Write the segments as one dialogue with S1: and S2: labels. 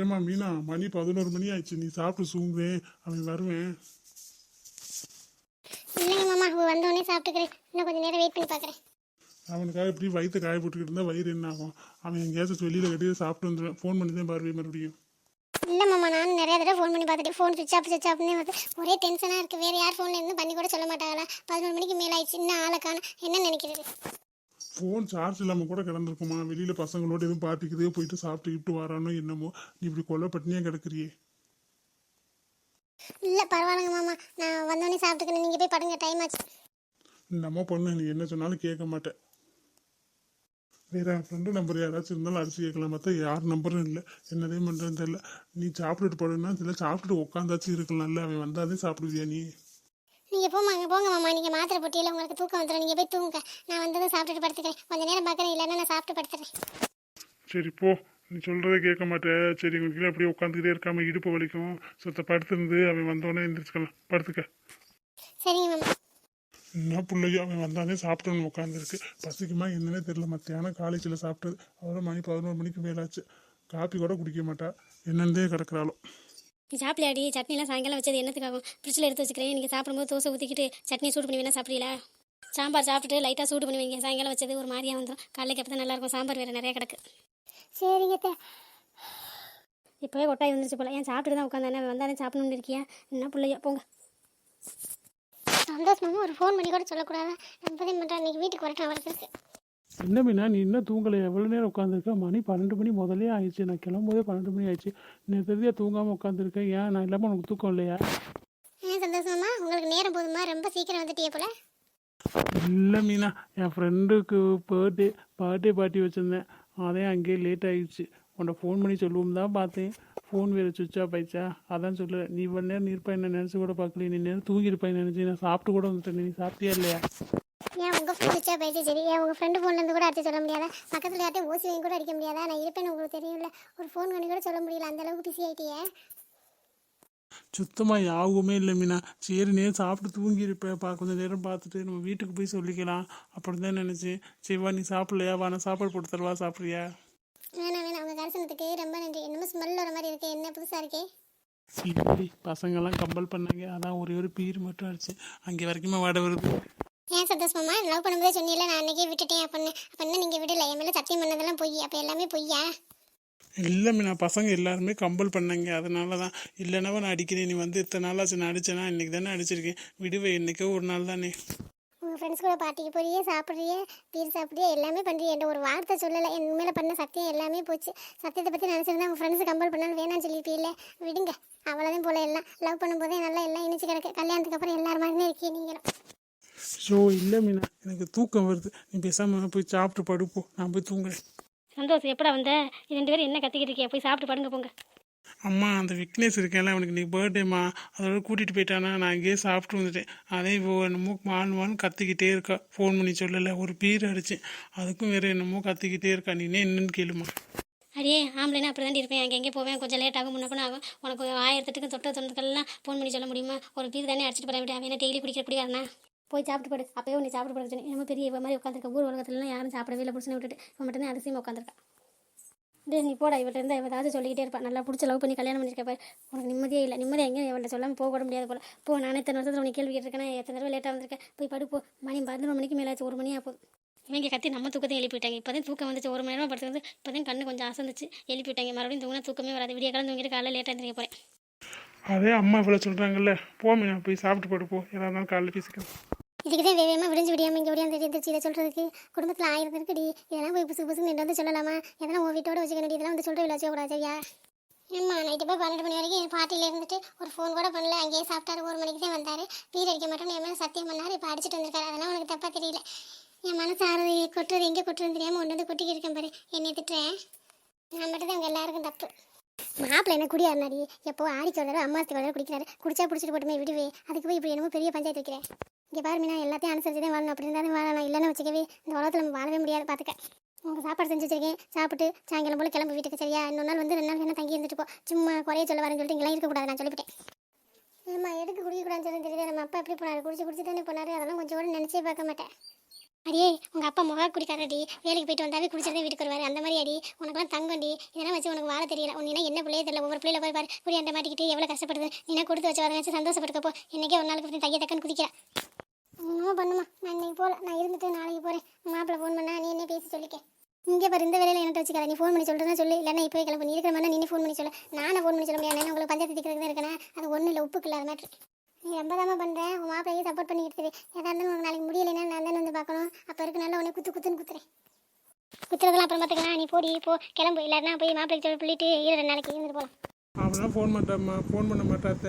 S1: ஏமா மீனா மணி பதினோரு மணி ஆயிடுச்சு. நீ சாப்பிட்டு தூங்குவேன் அவன் வருவேன்.
S2: இல்லைங்க மாமா அவ வந்தோடனே சாப்பிட்டுக்கிறேன். இன்னும் கொஞ்சம் நேரம் வெயிட் பண்ணி பார்க்குறேன்.
S1: அவனுக்காக இப்படி வயிற்று காய போட்டுக்கிட்டு இருந்தா வயிறு என்ன ஆகும்? அவன் எங்கேயாச்சும் வெளியில கட்டி சாப்பிட்டு வந்துடுவேன் ஃபோன் பண்ணி தான் பாருவேன் மறுபடியும்.
S2: இல்லை மாமா நான் நிறைய தடவை ஃபோன் பண்ணி பார்த்துட்டு ஃபோன் சுவிச் ஆஃப் சுவிச் ஆஃப்னே வருது ஒரே டென்ஷனாக இருக்குது வேறு யார் ஃபோனில் இருந்து பண்ணி கூட சொல்ல மாட்டாங்களா? பதினொரு மணிக்கு மேலே ஆயிடுச்சு. இன்னும் ஆளை காணோம். என்ன நினைக்கிறது?
S1: ஃபோன் சார்ஜ் இல்லாமல் கூட கிடந்திருக்குமா? வெளியில பசங்களோட எதுவும் பார்ட்டிக்குதே போயிட்டு சாப்பிட்டு கிட்டு வரானோ என்னமோ? நீ இப்படி கொல்ல பட்டினியா கிடக்குறியே?
S2: இல்லை பரவாயில்லைங்க மாமா. நான் வந்தோடனே சாப்பிட்டுக்கிறேன். நீங்கள் போய் படுங்க. டைம் ஆச்சு.
S1: நம்ம பொண்ணு. நீ என்ன சொன்னாலும் கேட்க மாட்டேன். வேற ஃப்ரெண்டு நம்பர் யாராச்சும் இருந்தாலும் அடிச்சு கேட்கலாம்? பார்த்தா யார் நம்பரும் இல்லை. என்னதே பண்ணுறதுன்னு தெரியல. நீ சாப்பிட்டுட்டு படுன்னா தெரியல சாப்பிட்டுட்டு உட்காந்தாச்சும் இருக்கலாம்ல அவன் வந்தாதே சாப்பிடுவியா நீ?
S2: நீங்கள் போமாங்க போங்க மாமா. நீங்கள் மாத்திரை போட்டியில் உங்களுக்கு தூக்கம் வந்துடும் நீங்கள் போய் தூங்குங்க. நான் வந்ததும் சாப்பிட்டுட்டு படுத்துக்கிறேன். கொஞ்சம் நேரம் பார்க்குறேன். இல்லைன்னா நான் சாப்பிட்டு படுத்துறேன்.
S1: சரி போ. நீ சொல்றதை கேட்க மாட்டேன். சரி உங்களுக்கு அப்படியே உட்காந்துக்கிட்டே இருக்காம இடுப்பு வலிக்கும். சுத்த படுத்திருந்து அவன் வந்தோடனே எந்திரிச்சுக்கலாம் படுத்துக்க.
S2: சரிங்க மாமா.
S1: என்ன பிள்ளையோ அவன் வந்தானே சாப்பிட்டோன்னு உட்காந்துருக்கு. பசிக்குமா என்னன்னே தெரியல. மத்தியானம் காலேஜில் சாப்பிட்டது. அதோட மணி பதினோரு மணிக்கு மேலாச்சு. காப்பி கூட குடிக்க மாட்டா. என்னன்னே கிடக்குறாளோ.
S3: நீ சாப்பிடலையாடி சட்னிலாம் சாயங்காலம் வச்சது என்னத்துக்காகும்? ஃப்ரிட்ஜில் எடுத்து வச்சுக்கிறேன். நீங்கள் சாப்பிடும்போது தோசை ஊற்றிக்கிட்டு சட்னி சூடு பண்ணி வேணா சாப்பிடல சாம்பார் சாப்பிட்டுட்டு லைட்டாக சூடு பண்ணி வைங்க சாயங்காலம் வச்சது ஒரு மாதிரியாக வந்துடும் காலைக்கு அப்போ தான் நல்லாயிருக்கும் சாம்பார் வேறு நிறையா கிடக்கு.
S2: சரிங்க.
S3: இப்போவே கொட்டாய் வந்துருச்சு போல. ஏன் சாப்பிட்டு தான் உட்காந்தானே. வந்தானே சாப்பிடணும்னு இருக்கியா? என்ன பிள்ளையோ? போங்க.
S2: சந்தோஷ் மாமா ஒரு ஃபோன் பண்ணி கூட சொல்லக்கூடாதா? நம்பதே பண்ணுறேன் இன்னைக்கு வீட்டுக்கு வரட்டும் அவருக்கு.
S1: என்ன மீனா நீ இன்னும் தூங்கலை? எவ்வளோ நேரம் உட்காந்துருக்க மணி பன்னெண்டு மணி முதலே ஆயிடுச்சு. நான் கிளம்பும்போதே பன்னெண்டு மணி ஆயிடுச்சு. நேற்று தூங்காமல் உட்காந்துருக்கேன் ஏன்? நான் இல்லாமல் உனக்கு தூக்கம் இல்லையா?
S2: ஏன் சந்தோஷ் மாமா உங்களுக்கு நேரம் போதுமா? ரொம்ப சீக்கிரம் வந்துட்டியே போல.
S1: இல்லை மீனா. என் ஃப்ரெண்டுக்கு பர்த்டே பர்த்டே பார்ட்டி வச்சுருந்தேன். அதே அங்கேயே லேட் ஆயிடுச்சு. உன்னை ஃபோன் பண்ணி சொல்லுவோம் தான் பார்த்தேன். ஃபோன் வேறு சுவிட்ச் ஆஃப் ஆயிடுச்சா? அதான் சொல்ல நீ இவ்வளோ நேரம் இருப்பா என்ன நினச்சி கூட பார்க்கல நீ நேரம் தூங்கியிருப்பேன் நினச்சி? நான் சாப்பிட்டு கூட வந்துட்டேன். நீ சாப்பிட்டியா இல்லையா?
S2: ஏன் உங்கள் ஃப்ரெண்ட் சுவிட்சா போயிடுச்சு சரி ஏன் உங்கள் ஃப்ரெண்டு ஃபோன்லேருந்து கூட அடிச்சு சொல்ல முடியாதா? பக்கத்தில் யார்ட்டையும் ஓசி வாங்கி கூட அடிக்க முடியாதா? நான் இருப்பேன்னு உங்களுக்கு தெரியும்ல. ஒரு ஃபோன் பண்ணி கூட சொல்ல முடியல. அந்த அளவுக்கு பிஸி ஆயிட்டியே.
S1: சுத்தமாக யாவுமே இல்லை மீனா. சரி நேரம் சாப்பிட்டு தூங்கியிருப்பேன் பா கொஞ்சம் நேரம் பார்த்துட்டு நம்ம வீட்டுக்கு போய் சொல்லிக்கலாம். அப்படின்னு தான் நினச்சேன். சரி வா நீ சாப்பிடலையா? வா நான் சாப்பாடு போட்டு தருவா? சாப்பிட்றியா?
S2: வேணாம் வேணாம். உங்கள் கரிசனத்துக்கு ரொம்ப நன்றி. என்னமோ ஸ்மெல் வர மாதிரி இருக்கு. என்ன புதுசாக இருக்கே?
S1: இப்படி பசங்கெல்லாம் கம்பல் பண்ணாங்க. அதான் ஒரே ஒரு பீர் மட்டும் அடிச்சு அங்கே வரைக்குமே வாட வருது.
S2: ஏன் சந்தோஷ் மாமா? லவ் பண்ணும்போதே சொன்னீங்களே நான் அன்னைக்கே விட்டுட்டேன் அப்படின்னு. அப்போ என்ன நீங்கள் விடல? என் மேலே சத்தியம் பண்ணதெல்லாம் பொய். அப்போ எல்லாமே பொய்யா?
S1: இல்லை மீனா பசங்க எல்லாருமே கம்பல் பண்ணாங்க. அதனால தான் இல்லைனாவா நான் அடிக்கிறேன். நீ வந்து இத்தனை நாளாச்சு நான் அடிச்சேனா இன்னைக்கு தானே அடிச்சிருக்கேன். விடுவே இன்னைக்கோ ஒரு நாள் தானே.
S2: உங்கள் ஃப்ரெண்ட்ஸ் கூட பார்ட்டிக்கு போறியே சாப்பிட்றியே பீர் சாப்பிட்றியே எல்லாமே பண்ணுறியே என்ற ஒரு வார்த்தை சொல்லலை. என் மேலே பண்ண சத்தியம் எல்லாமே போச்சு. சத்தியத்தை பற்றி நினச்சிருந்தா உங்கள் ஃப்ரெண்ட்ஸ் கம்பல் பண்ணாலும் வேணாம்னு சொல்லியிருப்பீல்ல. விடுங்க.
S1: ஸோ இல்லை மீனா எனக்கு தூக்கம் வருது. நீ பேசாமல் போய் சாப்பிட்டு படுப்போ நான் போய் தூங்குறேன்.
S3: சந்தோஷம் எப்படா வந்த? ரெண்டு பேரும் என்ன கத்திக்கிட்டு இருக்கியா? போய் சாப்பிட்டு படுங்க போங்க.
S1: அம்மா அந்த விக்னேஷ் இருக்கேன்ல அவனுக்கு இன்னைக்கு பர்த்டேம்மா அதோட கூட்டிகிட்டு போயிட்டானா நான் அங்கேயே சாப்பிட்டு வந்துட்டேன். அதே இப்போ என்னமோ மான் மான் கத்திக்கிட்டே இருக்கா. ஃபோன் பண்ணி சொல்லலை ஒரு பீர் அடிச்சேன் அதுக்கும் வேறு என்னமோ கத்திக்கிட்டே இருக்கா. நீனே என்னன்னு கேளுமா.
S3: அடியே ஆம்பளைனா அப்படி தான் இருப்பேன். அங்கே எங்கே போவேன். கொஞ்சம் லேட் ஆகும் முன்ன பின்ன ஆகும். உனக்கு ஆயிரத்தெட்டுக்கு தொட்ட தொண்டதுக்கெல்லாம் ஃபோன் பண்ணி சொல்ல முடியுமா? ஒரு பீர் தானே அடிச்சிட்டு போட விட்டு அவன் என்ன டெய்லி குடிக்கிற குடிக்காரனா போய் சாப்பிட்டு போடு. அப்போயே உன்னை சாப்பிட்டு படுச்சு நம்ம பெரிய இவ மாதிரி உட்காந்துருக்க ஊர் உலகத்துலலாம் யாரும் சாப்பிடவே இல்லை. புடிச்சுன்னு விட்டுட்டு. இவன் மட்டும் தான் அதிசயமாக உட்காந்துருக்கா டே நீ போடா. இவட்ட இருந்தால் ஏதாவது சொல்லிக்கிட்டே இருப்பா. நல்லா பிடிச்ச லவ் பண்ணி கல்யாணம் பண்ணிருக்க உனக்கு நிம்மதியே இல்லை. நிம்மதியாக எங்கே இவள்கிட்ட சொல்லாமல் போக கூட முடியாது போல. போ நான் எத்தனை வருஷத்தில் உனக்கு கேள்வி கேட்டிருக்கேன்? எத்தனை தடவை லேட்டாக வந்திருக்கேன் போய் படுப்போ மணி பதினொரு மணிக்கு மேலே ஆச்சு. ஒரு மணியாக போதும் இவங்க கத்தி நம்ம தூக்கத்தையும் எழுப்பிவிட்டாங்க இப்போ தான் தூக்கம் வந்துச்சு. ஒரு மணி நேரம் படுத்து வந்து இப்போ தான் கண்ணு கொஞ்சம் அசந்துச்சு. எழுப்பிவிட்டாங்க மறுபடியும் தூங்கினா தூக்கமே வராது. விடிய காலம் தூங்கிட்டு காலையில் லேட்டாக இருந்துக்க போகிறேன்
S1: அதே அம்மா இவ்வளோ சொல்கிறாங்கல்ல போமே போய் சாப்பிட்டு போட்டு போ. ஏதாவது காலையில் பேசிக்கலாம்.
S2: இதுக்கு தான் வேகமாக விடிஞ்சு விடியாமல் இங்கே விடியாந்து தெரிஞ்சிச்சு இதை சொல்கிறதுக்கு குடும்பத்தில் ஆயிரம் இருக்குடி இதெல்லாம் போய் புதுசு புதுசு நின்று வந்து சொல்லலாமா? எதனா உன் வீட்டோட வச்சுக்க இதெல்லாம் வந்து சொல்கிற விழா வச்சுக்கூடாது சரியா நைட்டு போய் பன்னெண்டு மணி வரைக்கும் பாட்டியில் இருந்துட்டு ஒரு ஃபோன் கூட பண்ணல. அங்கேயே சாப்பிட்டாரு ஒரு மணிக்கு தான் வந்தார். பீர் அடிக்க மாட்டோம்னு என் மேலே சத்தியம் பண்ணார். இப்போ அடிச்சிட்டு வந்திருக்காரு. அதெல்லாம் உனக்கு தப்பாக தெரியல. என் மனசு ஆறு கொட்டுறது எங்கே கொட்டுறது தெரியாமல் ஒன்று வந்து கொட்டிக்கிட்டு இருக்கேன் பாரு. என்னை திட்டுறேன். நான் மட்டும் தான் அவங்க எல்லாருக்கும் தப்பு. மாப்பிள்ளை என்ன குடியாருனாடி எப்போ ஆடிக்கு சொல்றாரு அம்மாத்துக்கு வளர குடிக்கிறாரு? குடிச்சா பிடிச்சிட்டு போட்டுமே விடுவே. அதுக்கு போய் இப்படி என்னமோ பெரிய பஞ்சாயத்து வைக்கிறேன். இங்கே பாரு மீனா எல்லாத்தையும் அனுசரிச்சு தான் வாழணும். அப்படி இருந்தாலும் வாழலாம். இல்லைன்னு வச்சுக்கவே இந்த உலகத்தில் நம்ம வாழவே முடியாது பார்த்துக்க உங்கள் சாப்பாடு செஞ்சு வச்சிருக்கேன். சாப்பிட்டு சாயங்காலம் போல கிளம்பு வீட்டுக்கு சரியா? இன்னொரு நாள் வந்து ரெண்டு நாள் வேணா தங்கி இருந்துட்டு போ. சும்மா குறைய சொல்ல வரேன்னு சொல்லிட்டு இங்கெல்லாம் இருக்கக்கூடாது நான் சொல்லிவிட்டேன். ஏம்மா எதுக்கு குடிக்கக்கூடாதுன்னு சொல்லி தெரியல நம்ம அப்பா எப்படி போனாரு? குடிச்சு குடிச்சு தானே போனாரு. அதெல்லாம் கொஞ்சம் கூட நினச்சே பார்க்க மாட்டேன். அடியே உங்கள் அப்பா முகா குடிக்காரடி வேலைக்கு போயிட்டு வந்தாவே குடிச்சிருந்தே வீட்டுக்கு வருவார். அந்த மாதிரி அடி உனக்குலாம் தங்கண்டி இதெல்லாம் வச்சு உனக்கு வாழ தெரியல. உன்னா என்ன பிள்ளையே தெரியல. ஒவ்வொரு பிள்ளையில போய் பாரு. புரியாண்ட மாட்டிக்கிட்டு எவ்வளோ கஷ்டப்படுது. நீனா கொடுத்து வச்சு வர வச்சு சந்தோஷப்பட்டுக்கப்போ இன்னைக்கே ஒரு நாளுக்கு பற்றி தைய தக்கன்னு குதிக்கிறா. என்னமோ பண்ணுமா. நான் இன்னைக்கு போகல நான் இருந்துட்டு நாளைக்கு போகிறேன் மாப்பிள்ளை ஃபோன் பண்ணா நீ என்ன பேசி சொல்லிக்க. இங்கே பாரு இந்த வேலையில் என்ன வச்சுக்காத. நீ ஃபோன் பண்ணி சொல்கிறதா சொல்லு. இல்லைன்னா இப்போ கிளம்பு. நீ இருக்கிற மாதிரி நீ ஃபோன் பண்ணி சொல்லு. நானே ஃபோன் பண்ணி சொல்ல முடியாது. ஏன்னா உங்களுக்கு பஞ்சாயத்து திக்கிறதுக்கு தான் இருக்கேன். அது ஒன்றும் இல்லை. உப்புக்கு இல்லாத மாதிரி நீ ரொம்ப தாம பண்ணுறேன் உன் மாப்பிள்ளையே சப்போர்ட் பண்ணிக்கிட்டு இரு. எதா இருந்தாலும் உனக்கு நாளைக்கு முடியலைன்னா நான் தானே வந்து பார்க்கணும் நல்லா உனக்கு குத்து குத்துன்னு குத்துறேன். குத்துறதெல்லாம் அப்புறம் பார்த்துக்கலாம். நீ போடி போ. கிளம்பு. இல்லைன்னா போய் மாப்பிள்ளைக்கு சொல்லிட்டு இரு ரெண்டு நாளைக்கு இருந்துட்டு போகலாம்
S1: அவனாம் ஃபோன் மாட்டாம்மா. ஃபோன் பண்ண மாட்டாத்த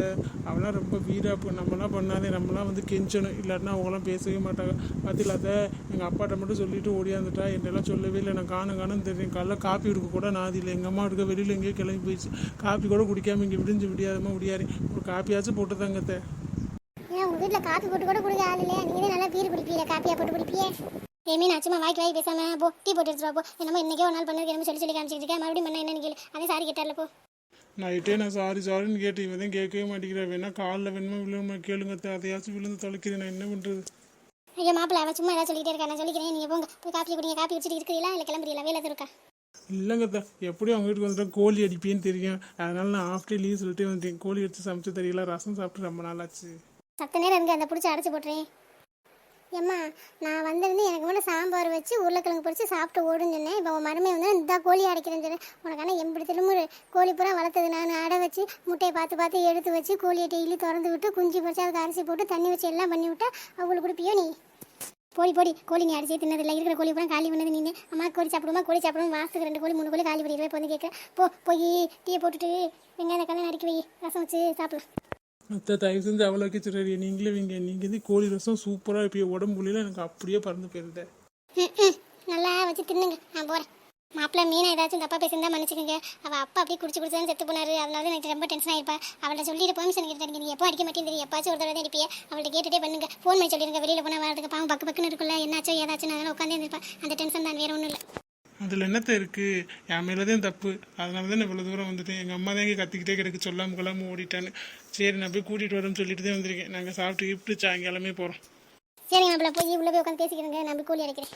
S1: அவனாம் ரொம்ப வீராப்பு நம்மளாம் பண்ணாதே நம்மளாம் வந்து கெஞ்சணும் இல்லாட்டினா அவங்களாம் பேசவே மாட்டாங்க. பார்த்திலாத்த எங்கள் அப்பாட்ட மட்டும் சொல்லிட்டு ஓடியாந்துட்டா. என்னெல்லாம் சொல்லவே இல்லை. நான் காணும் காணும் தெரியும். காலைல காப்பி கொடுக்க கூட நான் இல்லை. எங்கள் அம்மா எடுக்க வெளியில் எங்கேயோ கிளம்பி போயிடுச்சு. காப்பி கூட குடிக்காம இங்கே விடிஞ்சு விடியாதமா முடியாது ஒரு காப்பியாச்சும் போட்டு தாங்கத்தை
S2: ஏன் உங்கள் வீட்டில் காப்பி போட்டு கூட குடிக்க ஆள் இல்லையா? நீங்கள் தான் நல்லா பீர் குடிப்பீங்க காப்பியாக போட்டு குடிப்பியே. ஏமி நான் சும்மா வாய்க்கு வாய் பேசாம போ. டீ போட்டு எடுத்துட்டு போ. என்னமோ இன்னைக்கே ஒரு நாள் பண்ணதுக்கு என்னமோ சொல்லி சொல்லி காமிச்சிட்டு இருக்கேன். மறுபடியும் பண்ண என்னன்னு கேளு. அதே சாரி கேட்டார்ல போ.
S1: நைட்டே நான் சாரி சாரின்னு கேட்டு இவன் தான் கேட்கவே மாட்டேங்கிறேன். வேணா காலில் வேணுமா விழுமா கேளுங்க. அதையாச்சும் விழுந்து தொலைக்கிறேன் நான். என்ன பண்ணுறது
S2: ஐயோ மாப்பிள்ள அவன் சும்மா ஏதாவது சொல்லிட்டே இருக்கா நான் சொல்லிக்கிறேன். நீங்கள் போங்க. போய் காப்பி குடிங்க. காப்பி குடிச்சிட்டு இருக்கிறீங்களா இல்லை கிளம்புறீங்களா வேலை இருக்கா?
S1: இல்லைங்க அத்தை. எப்படியும் அவங்க வீட்டுக்கு வந்துட்டா கோழி அடிப்பேன்னு தெரியும். அதனால நான் ஆஃப்டர் லீவ் சொல்லிட்டு வந்துட்டேன். கோழி அடிச்சு சமைச்சு தெரியல ரசம் சாப்பிட்டு ரொம்ப நாள் ஆச்சு.
S2: சத்த நேரம் இருந்து அந்த பிடிச்சி அடைச்சி போட்டுறேன் ஏம்மா நான் வந்திருந்து எனக்கு மட்டும் சாம்பார் வச்சு உருளைக்கிழங்கு பொரிச்சு சாப்பிட்டு ஓடுன்னு சொன்னேன். இப்போ உன் மருமை வந்து இந்த கோழி அடைக்கிறேன்னு சொன்னேன். உனக்கு ஆனால் திரும்ப கோழி பூரா வளர்த்தது. நான் அடை வச்சு முட்டையை பார்த்து பார்த்து எடுத்து வச்சு கோழியை டெய்லி திறந்து விட்டு குஞ்சு பொரிச்சு அதுக்கு அரிசி போட்டு தண்ணி வச்சு எல்லாம் பண்ணி விட்டா அவங்களுக்கு கொடுப்பியோ நீ? போடி போடி. கோழி நீ அடிச்சே தின்னதில்ல. இருக்கிற கோழி பூரா காலி பண்ணது நீ அம்மா கோழி சாப்பிடுமா? கோழி சாப்பிடுமா மாசத்துக்கு ரெண்டு கோழி மூணு கோழி காலி பண்ணிடுவேன். இப்போ வந்து கேட்குறேன் போ போய் டீயை போட்டுட்டு வெங்காயம் தக்காளி நறுக்கி வை. ரசம் வச்சு சாப்பிடலாம்.
S1: அத்தை தயவு செஞ்சு அவ்வளோ வச்சுறாரு நீங்களே இங்கே நீங்கள் வந்து கோழி ரசம் சூப்பராக இப்போ உடம்பு முடியல எனக்கு அப்படியே பறந்து போயிருந்தேன்
S2: நல்லா வச்சு தின்னுங்க. நான் போகிறேன் மாப்பிள்ள மீனை ஏதாச்சும் தப்பா பேசியிருந்தா மன்னிச்சுக்கோங்க. அவள் அப்பா அப்படியே குடிச்சு குடிச்சு செத்து போனாரு. அதனால எனக்கு ரொம்ப டென்ஷன் ஆயிருப்பா. அவள்கிட்ட சொல்லிட்டு பெர்மிஷன் கேட்டு நீ எப்போ அடிக்க மாட்டேங்குது எப்பாச்சும் ஒரு தடவை தான் அடிப்பியே அவள்கிட்ட கேட்டுட்டே பண்ணுங்க. ஃபோன் பண்ணி சொல்லிடுங்க வெளியில் போனால் வரதுக்கு பாவம் பக்கு பக்குன்னு இருக்குல்ல என்னாச்சோ ஏதாச்சும். நான் உட்காந்து இருப்பேன் அந்த டென்ஷன் தான். வேறு ஒன்றும் இல்லை.
S1: அதில் என்னத்த இருக்குது என் மேலே தான் தப்பு. அதனால தான் இவ்வளோ தூரம் வந்துட்டேன். எங்கள் அம்மா தான் இங்கே கத்திக்கிட்டே கிடக்கு. சொல்லாம கொள்ளாமல் ஓடிட்டான்னு. சரி நான் போய் கூட்டிகிட்டு வரேன்னு சொல்லிட்டு தான் வந்திருக்கேன். நாங்கள் சாப்பிட்டு கிஃப்ட்டு சாயங்காலமே போகிறோம்
S2: சரி நம்மள போய் உள்ளே போய் உட்காந்து பேசிக்கிறேங்க. நான் போய் கூலி அடைக்கிறேன்